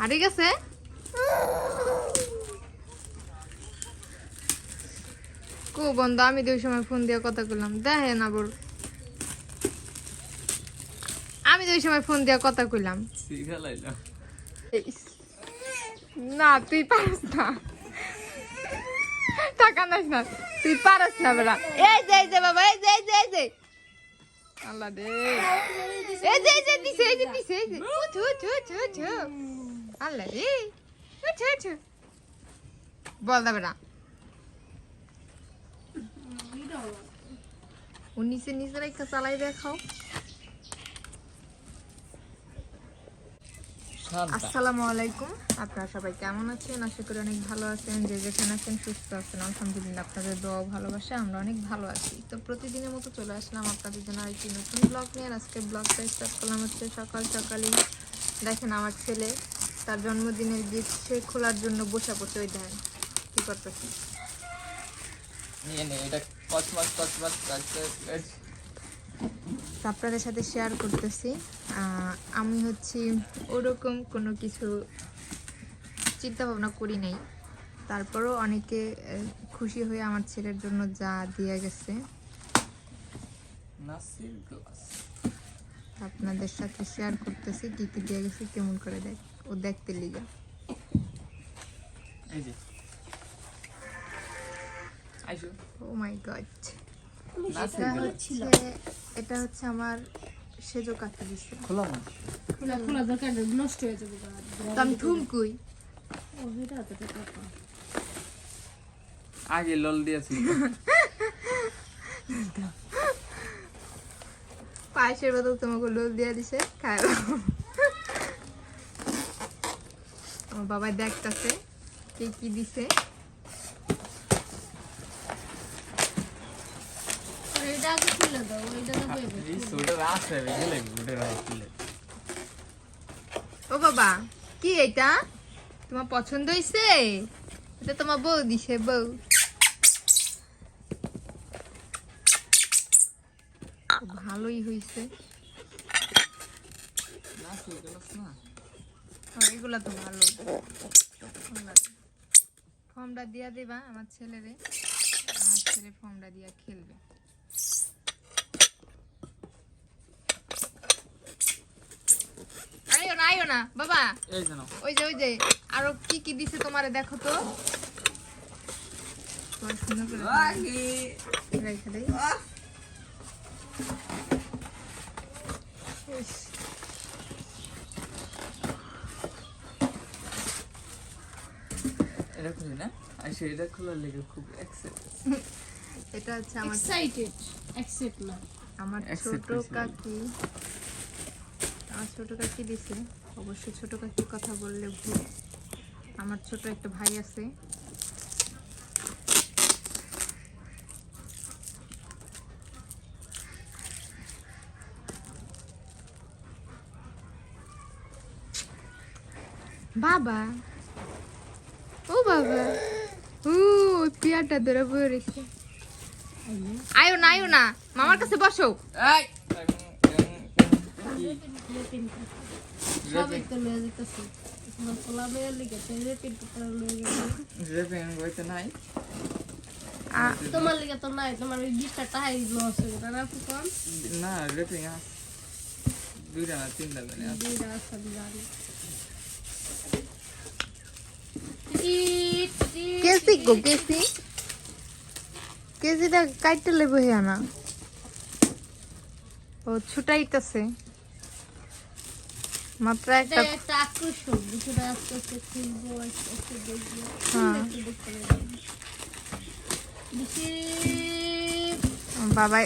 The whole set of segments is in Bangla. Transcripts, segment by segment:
হারিয়ে গেছে? কো বন্ধু আমি ওই সময় ফোন দিয়ে কথা কইলাম। দেখে না বল আমি ওই সময় ফোন দিয়ে কথা কইলাম। না তুই পারস না। টাকা নাস না। তুই পারস না বেড়া এই যে এই যে বাবা এই যে এই যে এই যে। আল্লাহ রে। এই যে এই যে দিছে এই যে দিছে এই যে। উঠু উঠু উঠু উঠু। আল্লাহ রে বল ও নিচে নিচে রেখে চালাই দেখাও। আসসালামু আলাইকুম। আপনারা সবাই কেমন আছেন? আশা করি অনেক ভালো আছেন। যে যেখানে আছেন সুস্থ আছেন। আলহামদুলিল্লাহ আপনাদের দোয়া ভালোবাসে আমরা অনেক ভালো আছি। তো প্রতিদিনের মতো চলে আসলাম আপনাদের জন্য আরেকটি নতুন ব্লগ নিয়ে। আজকে ব্লগটা স্টার্ট করলাম হচ্ছে সকাল সকালই। দেখেন আমার ছেলে তার জন্মদিনের গিফট সে খোলার জন্য বসে পড়ছে ওই দেখেন কি করতেছে? আপনাদের সাথে শেয়ার করতেছি। আমি হচ্ছে ওরকম কোনো কিছু চিন্তা ভাবনা করি নাই। তারপরও অনেকে খুশি হয়ে আমার ছেলের জন্য যা দিয়ে গেছে। আপনাদের সাথে শেয়ার করতেছি কি কি দিয়ে গেছে কেমন করে দেখ ও দেখতে লিগা। এই যে। আইসো। Oh my god. এটা হচ্ছে এটা হচ্ছে আমার সেজো কাকি দিছে খোলা না। খোলা খোলা দরকার নেই, নষ্ট হয়ে যাবে ও, এটা তো টাকা আগে লল দিয়েছি। পায়েসের বদল তোমাকে লোল দিয়ে দিছে খায় আমার বাবা দেখতাছে কে কি দিছে। ও বাবা কি এটা? তোমার পছন্দ হয়েছে এটা তোমার বউ দিছে বউ। ভালোই হয়েছে না। এগুলা তো ভালো। ফর্মটা দিয়া দেবা আমার ছেলেরে। আমার ছেলে ফর্মটা দিয়া খেলবে। আইও না আইও না বাবা। ওই যে ওই যে আরও কি কি দিছে তোমারে দেখো তো। সুন্দর করে আগে রেখে দেই ইস, এটা খুলি না আইসো এটা খোলার লেগে খুব এক্সাইট এটা হচ্ছে আমার accept না। আমার ছোট কাকি। আমার ছোট কাকি দিছে। অবশ্যই ছোট কাকির কথা বললে ভুল। আমার ছোট একটা ভাই আছে। বাবা। ও বাবা পিয়াটা ধরে বয়ে রয়েছে আয়ো না আয়ো না। মামার কাছে বসো। তোমার লিগে তো নাই। তোমার ওই বিশটা টাকাই লস হয়ে গেল না ফুকন না রেপিং দুইটা না তিনটা দুইটা আছে। কেসি গো কেসি। কেসিটা কাইটে লেবো হে না ও ছুটাইতেছে। মাত্র একটা হ্যাঁ। বাবা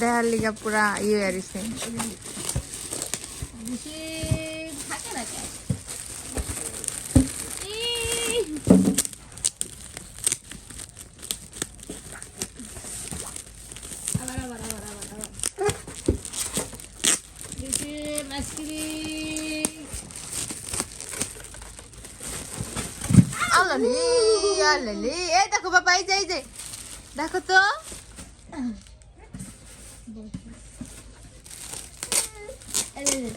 দেহার লিগা পুরা ইয়ে আরিছে। আল্লালি এই দেখো বাবা এই যে এই যে। দেখো তো।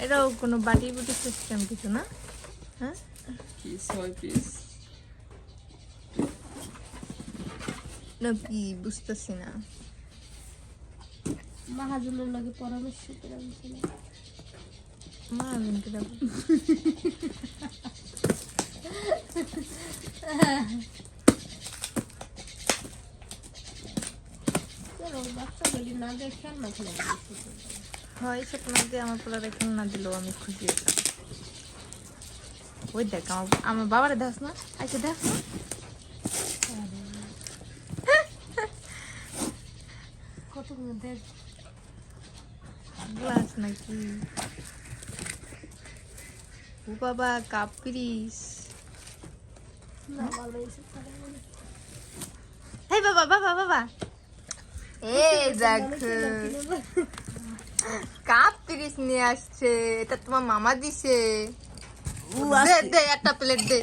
এটাও কোনো বাটি বুটি সিস্টেম কিছু না? হ্যাঁ? কি ছয় পিস না কি বুঝতেছি না। মাহাজনের লাগে পরামর্শ করে আনছিলাম মা দেবো চলো বাচ্চা বলি না দিয়ে খেলনা খেলা হয় আমার পোলারে খেলনা দিলেও আমি খুশি হতাম ওই দেখ আমার আমার বাবারে দেখ না আচ্ছা দেখ না। কত দেখ? গ্লাস নাকি? ও বাবা কাপ পিরিস। বাবা বাবা বাবা। এই দেখো। কাপ পিরিস নিয়ে আসছে এটা তোমার মামা দিছে। দে দে একটা প্লেট দে।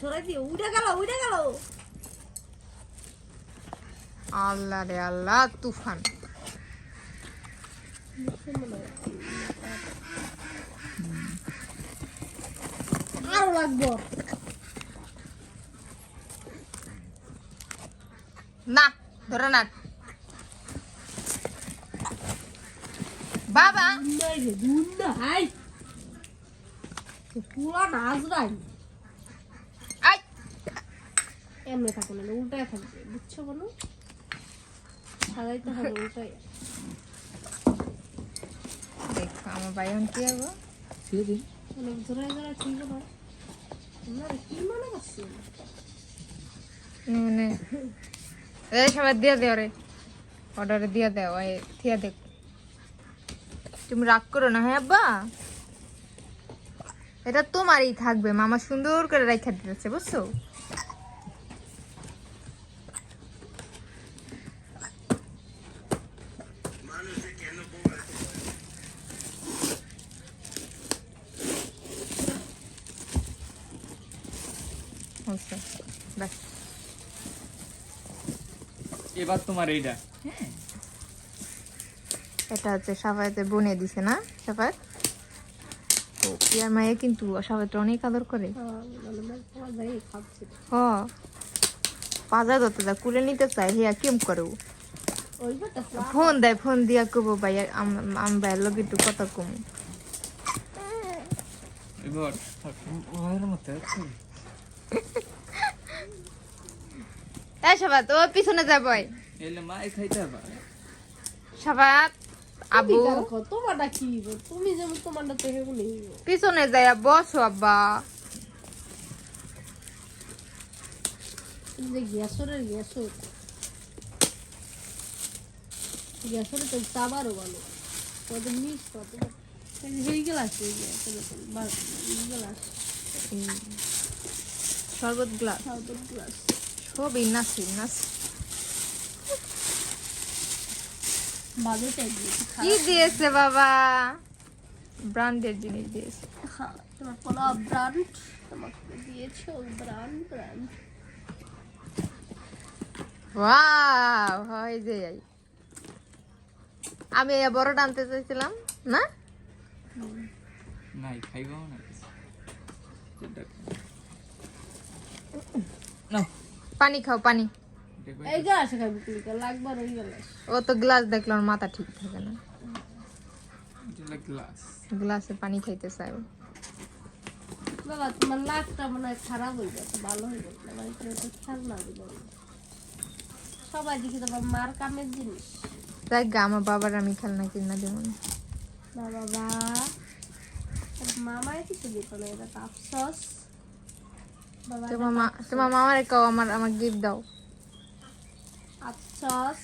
সরাই দিয়ে উঠে গেল উঠে গেল। আল্লাহ রে আল্লাহ তুফান। আরও লাগবো। না ধরে না বাবা। নাই রে দুন না হাই পুরা নাচ আই। এমনি থাকো না উল্টায় থাকবে বুঝছ বলো? সাজাইতে হবে উল্টায়। দেখো আমার ভাই এখন কি হব? দিয়ে দিন। জোরে জোরে ঠিক না না কি মনে করছি? নে এই সবাই দিয়ে দেও রে। অর্ডারে দিয়ে দেও থিয়া দেখ। তুমি রাগ করো না হ্যাঁ আব্বা? এটা তোমারই থাকবে মামা সুন্দর করে রেখে দিতেছে বুঝছ? এবার তোমার এইটা। এটা হচ্ছে সাফায়াতে বনে দিছে না? সাফায়াত? তো পিয়ার মায়ে কিন্তু সাফায়াতটা অনেক আদর করে। হ্যাঁ মানে হ। পাজা ধরতে দা কুলে নিতে চাই হিয়া কেম করে ও? কথা ফোন দেয় ফোন দিয়া কব ভাই আম ভাইয়ের লোক একটু কথা কম। এই সাফাত ও পিছনে যাব এলে মাই খাইতে হবে সাফাত আবু তোমারটা কি? তুমি যেমন তোমারটা তো হেবো নেই। পিছনে যায় বসো আব্বা। যে গ্যাসরের গ্যাসর। গ্যাসরে তো চাবারও ভালো। কত মিস কত হয়ে গেল আছে গ্লাস শরবত গ্লাস। South glass. সবই নাসি নাস কি দিয়েছে বাবা? ব্র্যান্ডের জিনিস দিয়েছে। হ্যাঁ তোমার পোলা ব্র্যান্ড তোমাকে দিয়েছে ওই ব্র্যান্ড ব্র্যান্ড। ওয়াও হয় যে। আমি এই বড় টানতে চাইছিলাম না? নাই খাইব না না পানি খাও পানি। এই গ্লাস খাবি তুই লাগবে ওই গ্লাস ও তো গ্লাস দেখল মাথা ঠিক থাকে না। গ্লাস গ্লাসে পানি খাইতে চাই বাবা তোমার লাকটা মনে হয় খারাপ হয়ে গেছে ভালো হয়ে গেছে। আমার এখানে তো খেয়াল না দিল সবাই দেখি তোমার মার কামের জিনিস। তাই গা আমার বাবার আমি খেলনা কিনা দেবো না বাবা মামায় কিছু দিত না এটা তো আফসোস। তোমার মা তোমার মামারে কাও আমার আমার গিফট দাও। আফসোস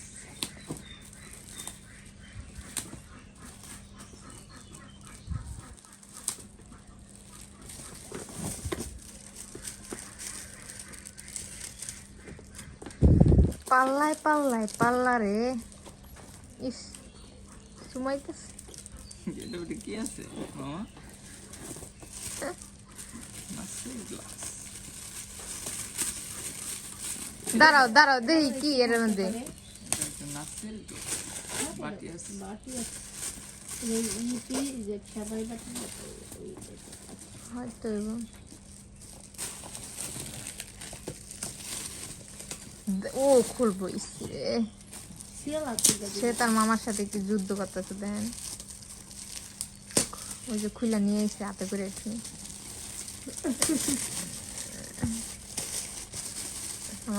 পাল্লায় পাল্লায় পাল্লা রে ইস সুমাইতেছে এটা ওটা কি আছে মামা মাছের গ্লাস দাঁড়াও দাঁড়াও, দেখি কি এর মধ্যে। ও খুলবো। সে তার মামার সাথে একটু যুদ্ধ করতেছে দেন ওই যে খুলে নিয়ে এসে হাতে করে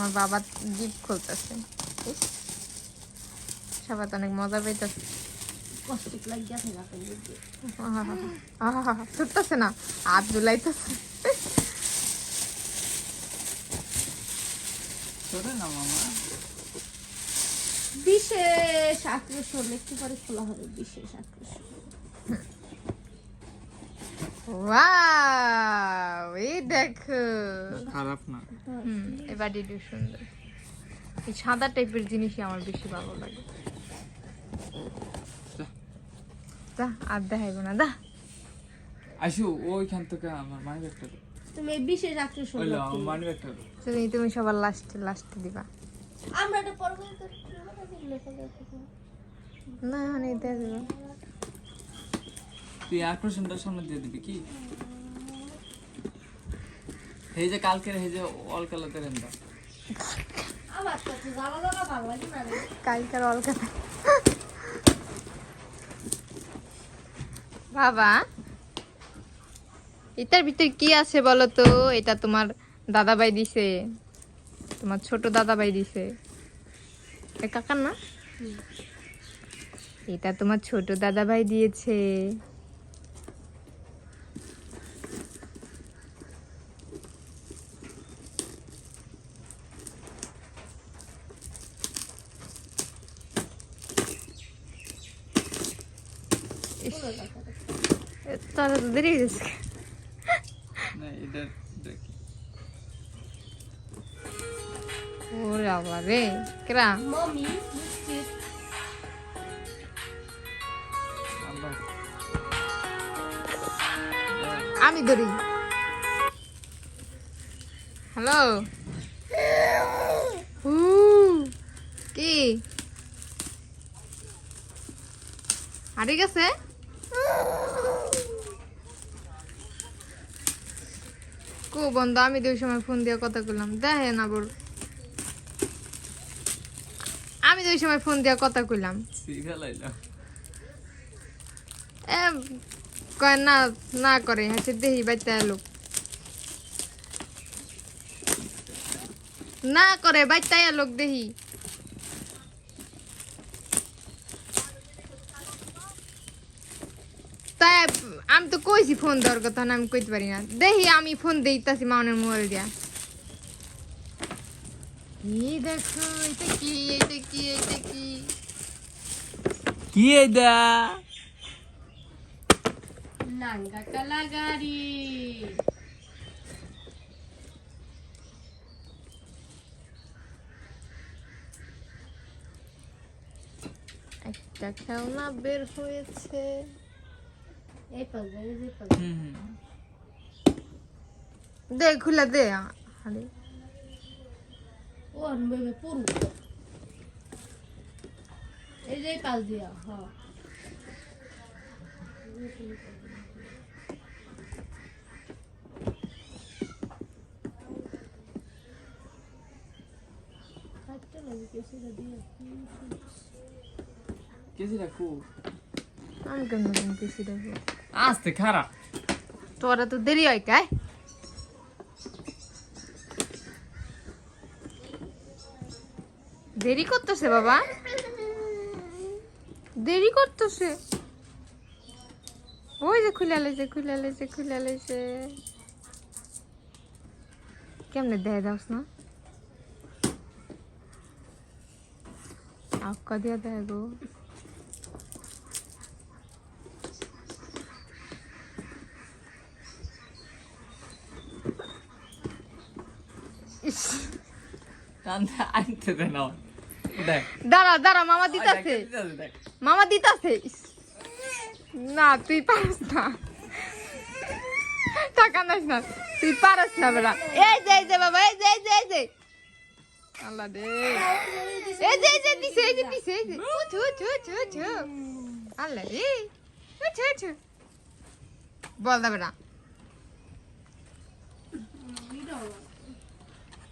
আমার বাবা জিপ খুলতেছে। সবাই তো অনেক মজা পাইতেছে। বুঝতে। ছুটতেছে না হাত জুলাইতেছে বিশেষ আকর্ষণ একটু পরে খোলা হবে বিশেষ আকর্ষণ ওয়াও এই দেখো খারাপ না হুম এবার একটু সুন্দর এই সাদা টাইপের জিনিসই আমার বেশি ভালো লাগে দা আর দেখাইব না দা আসু ওইখান থেকে আমার মানি ব্যাগটা তুমি এই বিশেষ আকর্ষণ ওইলো রাখো। আমার মানি ব্যাগটা তুমি তুমি সবার লাস্টে লাস্টে দিবা আমরা এটা পরবো তো লেখা দেখো না মানে এটা দিব তুই সামনে দিয়ে দিবি কি? এই যে কালকের এই যে অল কালাতে রেন্দা। কালকার অলকাতা বাবা এটার ভিতরে কি আছে বলো তো? এটা তোমার দাদাভাই দিছে। তোমার ছোট দাদাভাই দিছে। এ কাকার না এটা তোমার ছোট দাদাভাই দিয়েছে। ইস, তো দেরি হয়ে গেছে? ওরে বাবা রে কেরা আমি ধরি হ্যালো হু কি হারিয়ে গেছে কো বন্ধু আমি তো ওই সময় ফোন দিয়ে কথা কইলাম। দেখে না বল আমি তো ওই সময় ফোন দিয়ে কথা কইলাম। এ কয় না না করে হাসি দেহি বাইতে লোক না করে বাইতে লোক দেহি। তাই আমি তো কইছি ফোন দেওয়ার কথা না আমি কইতে পারি না। দেখি আমি ফোন দিতাছি মাউনের মোবাইল দিয়া। এই দেখো এটা কি এটা কি এটা কি? কি এইটা নাঙ্গা কালাগারি একটা খেলনা বের হয়েছে। দে খুলে দে। আরে। ও আনবে পুরু এই যে পাশ দিয়া হ্যাঁ দিয়ে। কেসি রাখো আমি কেন কিছু দেখো। আস্তে খারাপ তোরা তো দেরি হয় দেরি করতেছে বাবা? দেরি করতেছে। ওই যে খুলে লাইছে খুলে লাইছে খুলে লাইছে কেমনে দেয় দাস না? আক্কা দিয়া দেয় গো। আনতে দে না দাঁড়া দাঁড়া মামা দিতাছে। মামা দিতাছে। না তুই পারস না। টাকা নাস না। তুই পারস না বেড়া এই যে এই যে বাবা এই যে এই যে এই যে। আল্লাহ রে। এই যে এই যে দিছে এই যে দিছে এই যে। উঠু উঠু উঠু উঠু আল্লাহ রে। উঠু উঠু বল দা বেড়া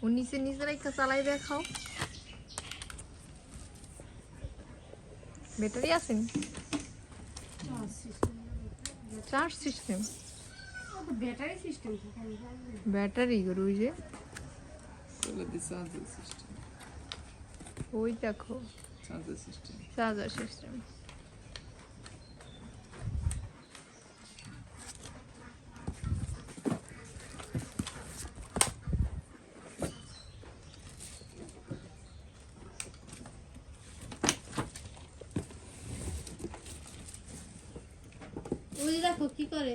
ও নিচে নিচে একটা চালাই দেখাও। ব্যাটারি আছে? Charge system battery system battery গরু ওই যে। চার্জার সিস্টেম ওই দেখো। চার্জার সিস্টেম চার্জার সিস্টেম ওই দেখো কি করে?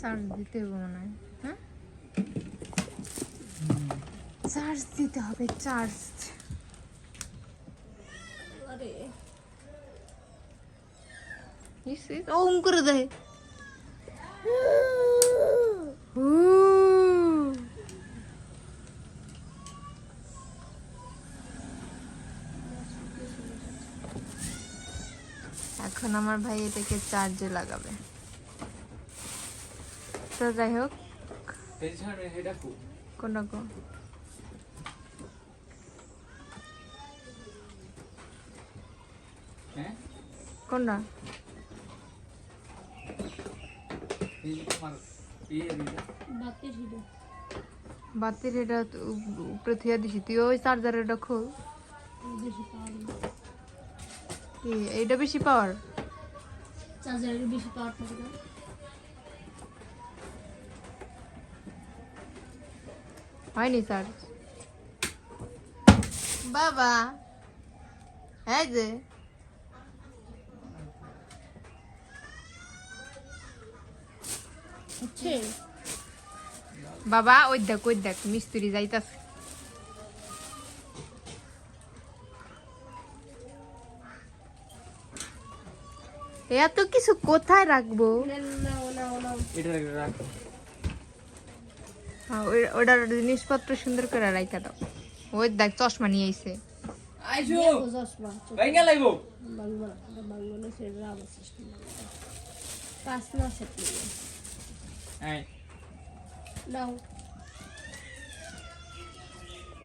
চার্জ মনে হয় হ্যাঁ? চার্জ দিতে হবে চার্জ আরে ওম করে দেয় এখন আমার ভাই এটাকে চার্জে লাগাবে। তো যাই হোক। কোন এটা কোনটা? বাতের এটা উপরে দিছি। তুই ওই চার্জার এটা কি? এইটা বেশি পাওয়ার চার্জারের বেশি পাওয়ার হয়নি স্যার বাবা, এই যে হচ্ছে বাবা ওই দেখ ওই দেখ মিস্ত্রি যাইতাছে। এত কিছু কোথায় রাখব? হ্যাঁ, ওই- ওটার জিনিসপত্র সুন্দর করে রাখা দাও। ওই দেখ চশমা নিয়ে আইছে। আইসো চশমা ভাই